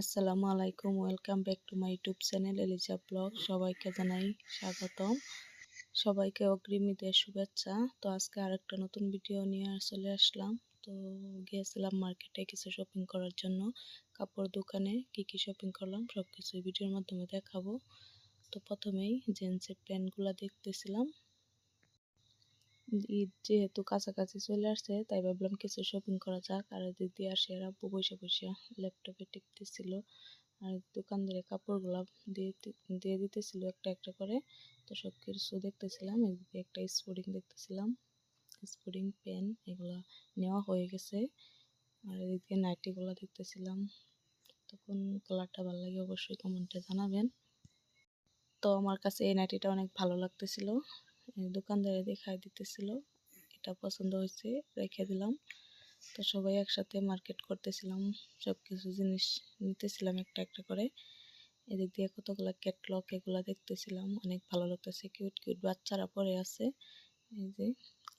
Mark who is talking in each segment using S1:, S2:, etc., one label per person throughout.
S1: আসসালামু আলাইকুম welcome back to my YouTube channel Eliza blog সবাইকে জানাই স্বাগতম। সবাইকে অগ্রিম ঈদের শুভেচ্ছা। তো আজকে আরেকটা নতুন ভিডিও নিয়ে চলে আসলাম। তো গিয়েছিলাম মার্কেটে কিছু শপিং করার জন্য। কাপড় দোকানে কি কি শপিং করলাম সব কিছু ভিডিওর মাধ্যমে দেখাবো। তো প্রথমেই জেন্টসের প্যান্টগুলো দেখতেছিলাম। ঈদ যেহেতু কাছাকাছি চলে আসছে, তাই ভাবলাম কিছু শপিং করা যাক। আর আসে, আর আব্বু বসে বসে ল্যাপটপে টিপতেছিল আর দোকানদারে কাপড়গুলো দিয়ে দিয়ে দিতেছিল একটা একটা করে। তো সব কিছু দেখতেছিলাম, এদিকে একটা স্পোর্টিং দেখতেছিলাম। স্পোর্টিং পেন এগুলো নেওয়া হয়ে গেছে। আর এদিকে নাইটিগুলো দেখতেছিলাম। তখন কালারটা ভালো লাগে অবশ্যই কমেন্টে জানাবেন। তো আমার কাছে এই নাইটিটা অনেক ভালো লাগতেছিল। দোকানদারে দেখাই দিতেছিল, এটা পছন্দ হয়েছে, রেখে দিলাম। তো সবাই একসাথে মার্কেট করতেছিলাম সব কিছু জিনিস নিতেছিলাম একটা একটা করে। এদিক দিয়ে কতগুলো ক্যাটলক এগুলো দেখতেছিলাম, অনেক ভালো লাগতেছে কিউট কিউট বাচ্চারা পরে আছে। এই যে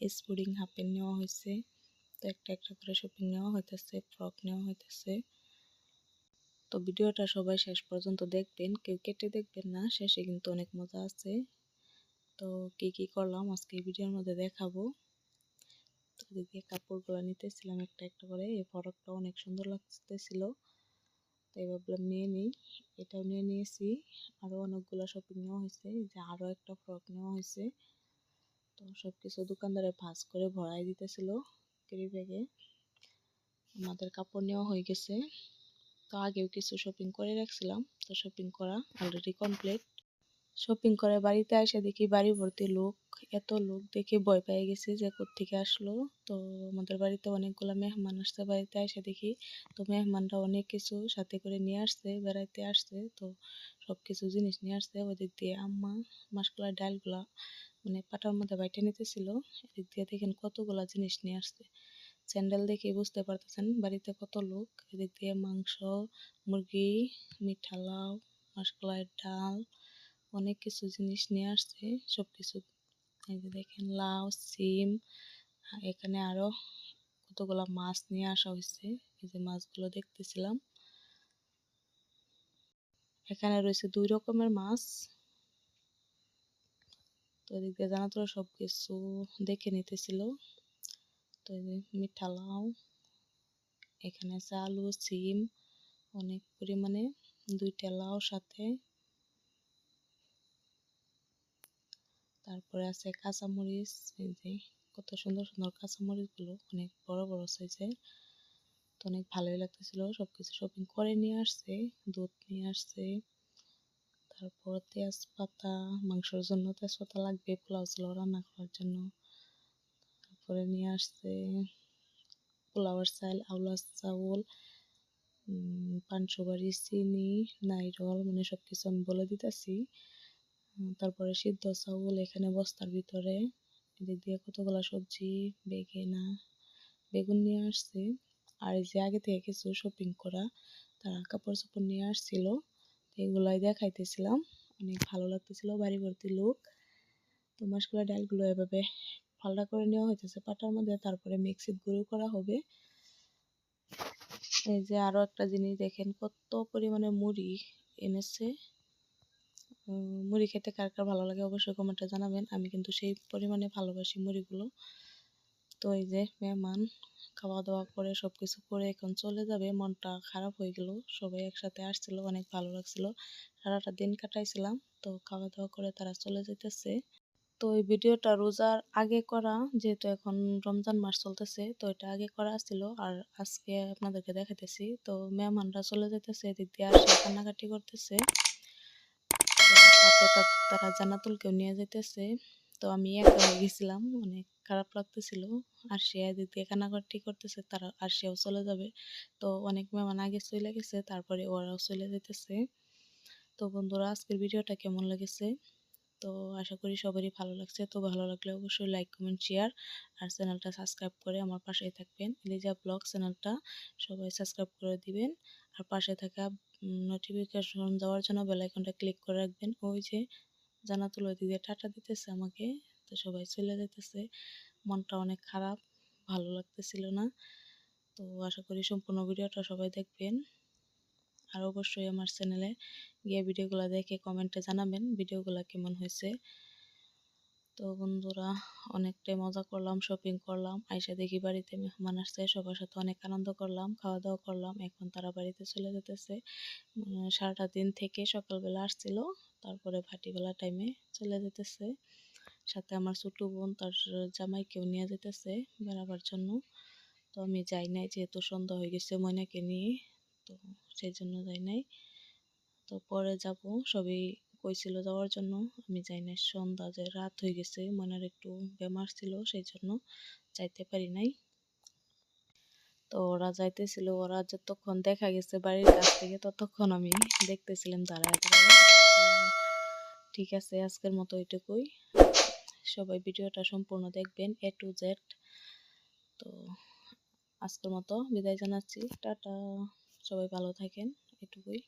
S1: স্পুডিং হাফেন নেওয়া হয়েছে, তো একটা একটা করে শপিং নেওয়া হইতেছে ফ্রক নেওয়া হইতেছে। তো ভিডিওটা সবাই শেষ পর্যন্ত দেখবেন, কেউ কেটে দেখবেন না, শেষে কিন্তু অনেক মজা আছে। তো কি কি করলাম? আজকে ভিডিওর মধ্যে দেখাবো। তো এদিকে কাপড়গুলো নিতেছিলাম একটা একটা করে, এই ফরকটা অনেক সুন্দর লাগতেছিল। তাই ভাবলাম নিয়ে নিই। এটাও নিয়ে নিয়েছি। আরও অনেকগুলো শপিং নেওয়া হয়েছে। যে আরও একটা ফ্রক নেওয়া হয়েছে। তো সব কিছু দোকানদারে ভাজ করে ভরাই দিতেছিল ক্যারি ব্যাগে। আমাদের কাপড় নেওয়া হয়ে গেছে। তো আগেও কিছু শপিং করে রাখছিলাম। তো শপিং করা অলরেডি কমপ্লিট শপিং করে বাড়িতে এসে দেখি বাড়ি ভর্তি লোক, এত লোক দেখে ভয় পেয়ে গেছি যে কোত্থেকে আসলো। তো আমাদের বাড়িতে অনেকগুলো মেহমান আসছে, বাড়িতে এসে দেখি তো মেহমানরা অনেক কিছু সাথে করে নিয়ে আসছে, বেড়াইতে আসছে। তো সব কিছু জিনিস নিয়ে আসছে, ওদিক দিয়ে আম্মা মাসকলার ডালগুলা মানে পাটার মধ্যে বাইটে নিতেছিল। এদিক দিয়ে দেখেন কতগুলা জিনিস নিয়ে আসছে। স্যান্ডেল দেখে বুঝতে পারতেছেন বাড়িতে কত লোক। এদিক দিয়ে মাংস, মুরগি, মিঠা লাউ মাসকলাইয়ের ডাল অনেক কিছু জিনিস নিয়ে আসছে সব কিছু এই যে দেখেন লাউ, সিম এখানে আরও কতগুলো মাছ নিয়ে আসা হয়েছে এই যে মাছগুলো দেখতেছিলাম। এখানে রয়েছে দুই রকমের মাছ। তো এদিক জানা তো সব কিছু দেখে নিতেছিল। তো মিঠা লাউ, এখানে আছে আলু, সিম, অনেক পরিমাণে দুইটা লাউ সাথে তারপরে আছে কাঁচামরিচ, এই যে কত সুন্দর সুন্দর কাঁচামরিচগুলো অনেক বড় বড় সাইজের তো অনেক ভালোই লাগতেছিল, সবকিছু শপিং করে নিয়ে আসছে, দুধ নিয়ে আসছে। তারপর তেজপাতা, মাংসের জন্য তেজপাতা লাগবে, পোলাও চুলাও রান্না করার জন্য। তারপরে নিয়ে আসছে পোলাওয়ার চাল, আউলার চাউল পানসুবাড়ি চিনি, নাইরল মানে সব কিছু আমি বলে দিতেছি। তারপরে সিদ্ধ চাউল এখানে বস্তার ভিতরে। এদিক দিয়ে কতগুলো সবজি, বেগেনা, বেগুন নিয়ে আসছে। আর যে আগে থেকে কিছু শপিং করা, তারা কাপড় চোপড় নিয়ে আসছিল। এগুলাই দেখাইতেছিলাম। অনেক ভালো লাগতেছিল, বাড়ি ভর্তি লোক। তো মাসগুলো ডালগুলো এভাবে ফালটা করে নেওয়া হইতেছে, পাটার মধ্যে। তারপরে মিক্সিত গুঁড়ো করা হবে। এই যে আরও একটা জিনিস দেখেন, কত পরিমাণে মুড়ি এনেছে। মুড়ি খেতে কার কার ভালো লাগে অবশ্যই কমেন্টে জানাবেন। আমি কিন্তু সেই পরিমাণে ভালোবাসি মুড়িগুলো। তো এই যে মেহমান খাওয়া দাওয়া করে সব কিছু করে এখন চলে যাবে। মনটা খারাপ হয়ে গেল। সবাই একসাথে আসছিল, অনেক ভালো লাগছিল। সারাটা দিন কাটাইছিলাম। তো খাওয়া দাওয়া করে তারা চলে যেতেছে তো এই ভিডিওটা রোজার আগে করা, যেহেতু এখন রমজান মাস চলতেছে, তো এটা আগে করা ছিল আর আজকে আপনাদেরকে দেখাতেছি তো মেহমানরা চলে যেতেছে এদিক দিয়ে আসে, কান্নাকাটি করতেছে। তারা জান্নাতুলকেও নিয়ে যেতেছে তো আমি একা হয়ে গেছিলাম, অনেক খারাপ লাগতেছিল। আর সে এদিক দিয়ে কান্নাকাটি করতেছে, তারা, আর সেও চলে যাবে। তো অনেক মেহমান আগে চলে গেছে, তারপরে ওরাও চলে যেতেছে তো বন্ধুরা, আজকের ভিডিওটা কেমন লেগেছে? তো আশা করি সবারই ভালো লাগছে। তো ভালো লাগলে অবশ্যই লাইক কমেন্ট শেয়ার আর চ্যানেলটা সাবস্ক্রাইব করে আমার পাশেই থাকবেন। এলিজা ব্লগ চ্যানেলটা সবাই সাবস্ক্রাইব করে দিবেন। আর পাশে থাকা নোটিফিকেশন দেওয়ার জন্য বেলাইকনটা ক্লিক করে রাখবেন। ওই যে জানা জানাতুল দিদি টাটা দিতেছে আমাকে, তো সবাই চলে যেতেছে মনটা অনেক খারাপ, ভালো লাগতেছিল না। তো আশা করি সম্পূর্ণ ভিডিওটা সবাই দেখবেন। আর অবশ্যই আমার চ্যানেলে গিয়ে ভিডিওগুলো দেখে কমেন্টে জানাবেন, ভিডিওগুলো কেমন হয়েছে। তো বন্ধুরা, অনেকটাই মজা করলাম শপিং করলাম। আইসা দেখি বাড়িতে মেহমান আসছে, সবার সাথে অনেক আনন্দ করলাম খাওয়া দাওয়া করলাম। এখন তারা বাড়িতে চলে যেতেছে। সারাটা দিন থেকে সকালবেলা আসছিল, তারপরে ভাটিবেলা টাইমে চলে যেতেছে। সাথে আমার ছোট বোন, তার জামাইকেও নিয়ে যেতেছে বেড়াবার জন্য। তো আমি যাই নাই, যেহেতু সন্ধ্যা হয়ে গেছে ময়নাকে নিয়ে, তো সেই জন্য যাই নাই। তো পরে যাব, সবই কইছিল যাওয়ার জন্য। আমি যাই নাই সন্ধ্যা যে রাত হয়ে গেছে ময়নার একটু বেমার ছিল, সেই জন্য যাইতে পারি নাই। তো ওরা যাইতেছিল, ওরা যতক্ষণ দেখা গেছে বাড়ির কাছ থেকে, ততক্ষণ আমি দেখতেছিলাম দাঁড়ায় দাঁড়ায় ঠিক আছে, আজকের মতো এটুকুই। সবাই ভিডিওটা সম্পূর্ণ দেখবেন এ টু জেড তো আজকের মতো বিদায় জানাচ্ছি। টাটা। সবাই ভালো থাকেন, এটুকুই।